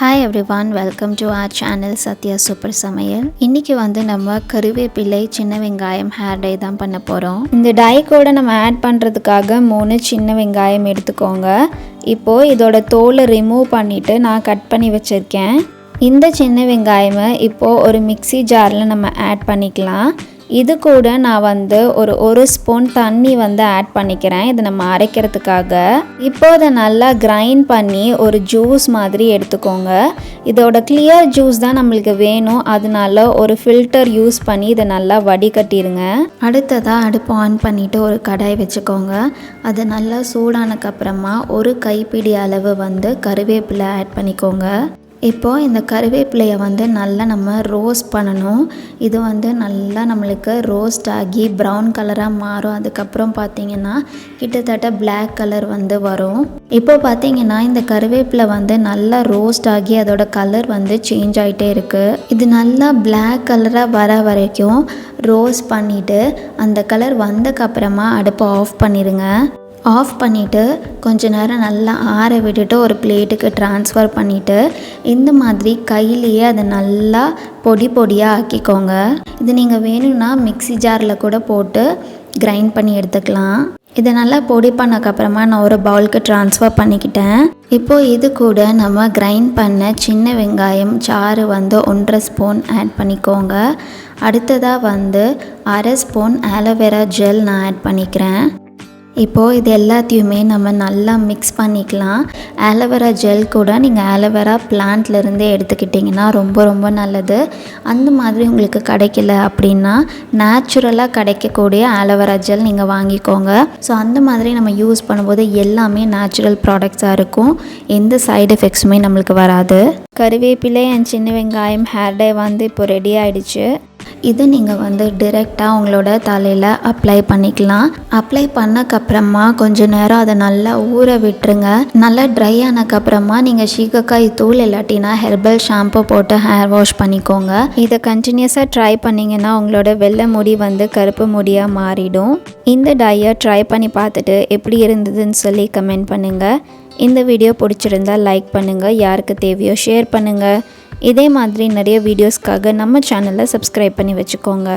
Hi everyone welcome to our channel Sathya super சமையல் இன்றைக்கி வந்து நம்ம கருவேப்பிலை சின்ன வெங்காயம் ஹேர் டை தான் பண்ண போகிறோம் இந்த டை கூட நம்ம ஆட் பண்ணுறதுக்காக மூணு சின்ன வெங்காயம் எடுத்துக்கோங்க. இப்போது இதோட தோலை ரிமூவ் பண்ணிவிட்டு நான் கட் பண்ணி வச்சுருக்கேன். இந்த சின்ன வெங்காயமை இப்போது ஒரு மிக்ஸி ஜாரில் நம்ம ஆட் பண்ணிக்கலாம். இது கூட நான் வந்து ஒரு ஒரு ஸ்பூன் தண்ணி வந்து ஆட் பண்ணிக்கிறேன். இதை நம்ம அரைக்கிறதுக்காக. இப்போ இதை நல்லா கிரைண்ட் பண்ணி ஒரு ஜூஸ் மாதிரி எடுத்துக்கோங்க. இதோட கிளியர் ஜூஸ் தான் நம்மளுக்கு வேணும். அதனால ஒரு ஃபில்டர் யூஸ் பண்ணி இதை நல்லா வடிகட்டிடுங்க அடுத்ததாக அடுப்பு ஆன் பண்ணிவிட்டு ஒரு கடாய் வச்சுக்கோங்க. அது நல்லா சூடானக்கப்புறமா ஒரு கைப்பிடி அளவு வந்து கருவேப்பிலை ஆட் பண்ணிக்கோங்க. இப்போது இந்த கருவேப்பிலையை வந்து நல்லா நம்ம ரோஸ்ட் பண்ணணும். இது வந்து நல்லா நம்மளுக்கு ரோஸ்ட் ஆகி ப்ரௌன் கலராக மாறும். அதுக்கப்புறம் பார்த்திங்கன்னா கிட்டத்தட்ட பிளாக் கலர் வந்து வரும். இப்போ பார்த்திங்கன்னா இந்த கருவேப்பிலை வந்து நல்லா ரோஸ்ட் ஆகி அதோட கலர் வந்து சேஞ்ச் ஆகிட்டே இருக்குது இது நல்லா பிளாக் கலராக வர வரைக்கும் ரோஸ்ட் பண்ணிவிட்டு அந்த கலர் வந்ததுக்கப்புறமா அடுப்பை ஆஃப் பண்ணிடுங்க ஆஃப் பண்ணிவிட்டு கொஞ்ச நேரம் நல்லா ஆற விட்டுட்டு ஒரு பிளேட்டுக்கு ட்ரான்ஸ்ஃபர் பண்ணிவிட்டு இந்த மாதிரி கையிலேயே அதை நல்லா பொடி பொடியாக ஆக்கிக்கோங்க. இது நீங்கள் வேணும்னா மிக்ஸி ஜாரில் கூட போட்டு கிரைண்ட் பண்ணி எடுத்துக்கலாம். இதை நல்லா பொடி பண்ணக்கப்புறமா நான் ஒரு பவுலுக்கு ட்ரான்ஸ்ஃபர் பண்ணிக்கிட்டேன். இப்போது இது கூட நம்ம கிரைண்ட் பண்ண சின்ன வெங்காயம் சாறு வந்து ஒன்றரை ஸ்பூன் ஆட் பண்ணிக்கோங்க. அடுத்ததாக வந்து அரை ஸ்பூன் ஆலோவேரா ஜெல் நான் ஆட் பண்ணிக்கிறேன். இப்போது இது எல்லாத்தையுமே நம்ம நல்லா மிக்ஸ் பண்ணிக்கலாம். ஆலோவேரா ஜெல் கூட நீங்கள் ஆலோவேரா பிளான்ட்லேருந்தே எடுத்துக்கிட்டிங்கன்னா ரொம்ப ரொம்ப நல்லது. அந்த மாதிரி உங்களுக்கு கிடைக்கல அப்படின்னா நேச்சுரலாக கிடைக்கக்கூடிய ஆலோவேரா ஜெல் நீங்கள் வாங்கிக்கோங்க. ஸோ அந்த மாதிரி நம்ம யூஸ் பண்ணும்போது எல்லாமே நேச்சுரல் ப்ராடக்ட்ஸாக இருக்கும். எந்த சைடு எஃபெக்ட்ஸுமே நம்மளுக்கு வராது. கருவேப்பிலை அண்ட் சின்ன வெங்காயம் ஹேர் டே வந்து இப்போ ரெடி ஆகிடுச்சு இது நீங்கள் வந்து டிரெக்டாக உங்களோட தலையில் அப்ளை பண்ணிக்கலாம். அப்ளை பண்ணக்கப்புறமா கொஞ்ச நேரம் அதை நல்லா ஊற விட்டுருங்க. நல்லா ட்ரை ஆனக்கப்புறமா நீங்கள் சீகக்காய் தூள் இல்லாட்டினா ஹெர்பல் ஷாம்பு போட்டு ஹேர் வாஷ் பண்ணிக்கோங்க. இதை கண்டினியூஸாக ட்ரை பண்ணிங்கன்னா உங்களோட வெள்ளை முடி வந்து கருப்பு முடியாக மாறிடும். இந்த டையை ட்ரை பண்ணி பார்த்துட்டு எப்படி இருந்ததுன்னு சொல்லி கமெண்ட் பண்ணுங்கள் இந்த வீடியோ பிடிச்சிருந்தா லைக் பண்ணுங்கள் யாருக்கு தேவையோ ஷேர் பண்ணுங்கள் இதே மாதிரி நிறைய வீடியோஸ்க்காக நம்ம சேனலை சப்ஸ்கிரைப் பண்ணி வச்சுக்கோங்க.